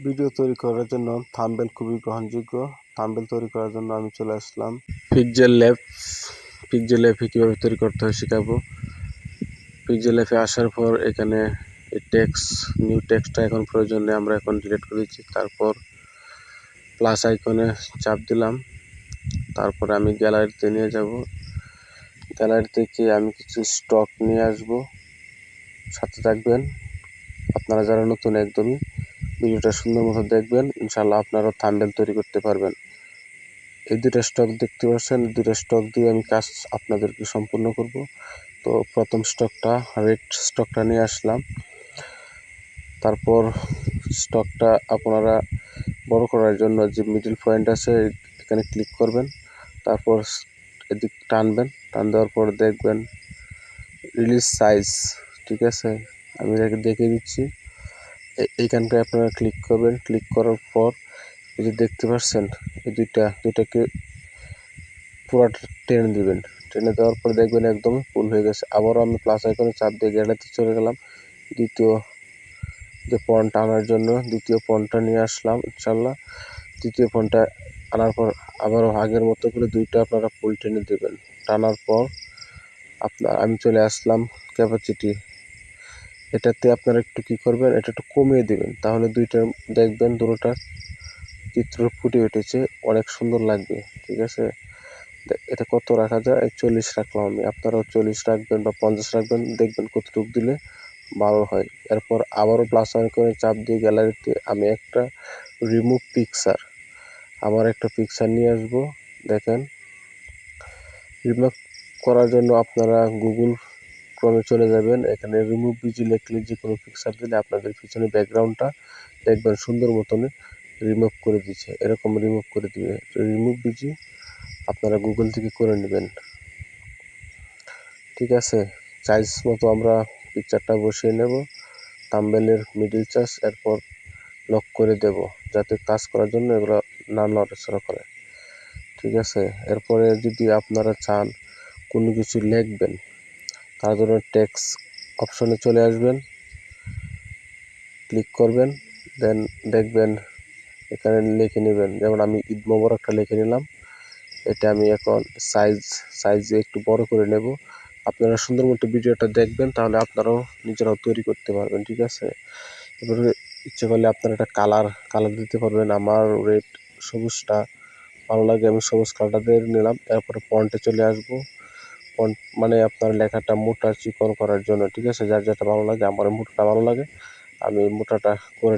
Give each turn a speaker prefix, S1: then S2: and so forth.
S1: Video তৈরি করার জন্য থাম্বেল খুবই গ্রহণযোগ্য। থাম্বেল তৈরি করার জন্য আমি চলে আসলাম। পিকজেল ল্যাব পিকজেল ল্যাবে কীভাবে তৈরি করতে হয় শেখাবো। পিকজেল ল্যাবে আসার পর এখানে এই টেক্সট নিউ টেক্সটটা এখন প্রয়োজন নেই আমরা এখন ডিলিট করে দিচ্ছি। তারপর প্লাস আইকনে চাপ দিলাম। তারপরে আমি গ্যালারিতে নিয়ে যাব। গ্যালারি থেকে আমি কিছু স্টক নিয়ে আসব। সাথে থাকবেন। আপনারা যারা নতুন একদমই ভিডিওটা সুন্দর মতো দেখবেন ইনশাল্লাহ আপনারাও থাম্বেল তৈরি করতে পারবেন। এই দুটা স্টক দেখতে পাচ্ছেন দুটা স্টক দিয়ে আমি কাজ আপনাদেরকে সম্পূর্ণ করব। তো প্রথম স্টকটা রেড স্টকটা নিয়ে আসলাম। তারপর স্টকটা আপনারা বড় করার জন্য যে মিডিল পয়েন্ট আছে, এখানে ক্লিক করবেন। তারপর এদিক টানবেন, টান দেওয়ার পর দেখবেন রিলিজ সাইজ ঠিক আছে? আমি এটাকে দেখে দিচ্ছি। এইখানটায় আপনারা ক্লিক করবেন। ক্লিক করার পর এই যে দেখতে পাচ্ছেন, এই দুইটা, দুইটাকে পুরাটা টেনে দিবেন। টেনে দেওয়ার পর দেখবেন একদম ফুল হয়ে গেছে। আবারও আমি প্লাস আইকনে চাপ দিয়ে গ্যালারিতে চলে গেলাম। দ্বিতীয় যে পয়েন্টটা আনার জন্য, দ্বিতীয় পয়েন্টটা নিয়ে আসলাম, ইনশাল্লাহ। তৃতীয় পয়েন্টটা আনার পর আবারও আগের মতো করে দুইটা আপনারা ফুল টেনে দেবেন। টানার পর আপনার, আমি চলে আসলাম ক্যাপাসিটি এটাতে আপনারা একটু কী করবেন, এটা একটু কমিয়ে দেবেন। তাহলে দুইটার দেখবেন দুটোটার চিত্র ফুটে উঠেছে, অনেক সুন্দর লাগবে, ঠিক আছে? এটা কত রাখা যায়? চল্লিশ রাখলাম আমি। আপনারাও চল্লিশ রাখবেন বা পঞ্চাশ রাখবেন, দেখবেন কতটুকু দিলে ভালো হয়। এরপর আবারও প্লাস করে চাপ দিয়ে গ্যালারিতে আমি একটা রিমুভ পিকচার আমার একটা পিকচার নিয়ে আসব। দেখেন রিমুভ করার জন্য আপনারা গুগল ক্রমে চলে যাবেন। এখানে রিমুভ বিজি লিখলে যে কোনো পিকচার দিলে আপনাদের পিছনে ব্যাকগ্রাউন্ডটা দেখবেন সুন্দর মতন রিমুভ করে দিচ্ছে। এরকম রিমুভ করে দিবে। রিমুভ বিজি আপনারা গুগল থেকে করে নেবেন। ঠিক আছে? চার্জ মতো আমরা পিকচারটা বসিয়ে নেব। তাম্বেলের মিডিল চার্জ এরপর লক করে দেব, যাতে কাজ করার জন্য এগুলো না নড়াচড়া করে। ঠিক আছে? এরপরে যদি আপনারা চান কোনো কিছু লিখবেন তার জন্য টেক্স অপশনে চলে আসবেন। ক্লিক করবেন দেন দেখবেন এখানে লিখে নেবেন। যেমন আমি ঈদ মোবারকটা লিখে নিলাম। এটা আমি এখন সাইজ সাইজে একটু বড় করে নেব। আপনারা সুন্দর মতো ভিডিওটা দেখবেন, তাহলে আপনারাও নিজেরাও তৈরি করতে পারবেন, ঠিক আছে? এবারে ইচ্ছে করলে আপনারা একটা কালার কালার দিতে পারবেন। আমার রেড সবুজটা, ভালো লাগে আমি সবুজ কালারটা দিয়ে নিলাম। এরপরে পয়েন্টে চলে আসব। মানে আপনার লেখাটা মোটা চিকন করার জন্য, ঠিক আছে? যার যেটা ভালো লাগে, আমার মোটাটা ভালো লাগে, আমি মোটাটা করে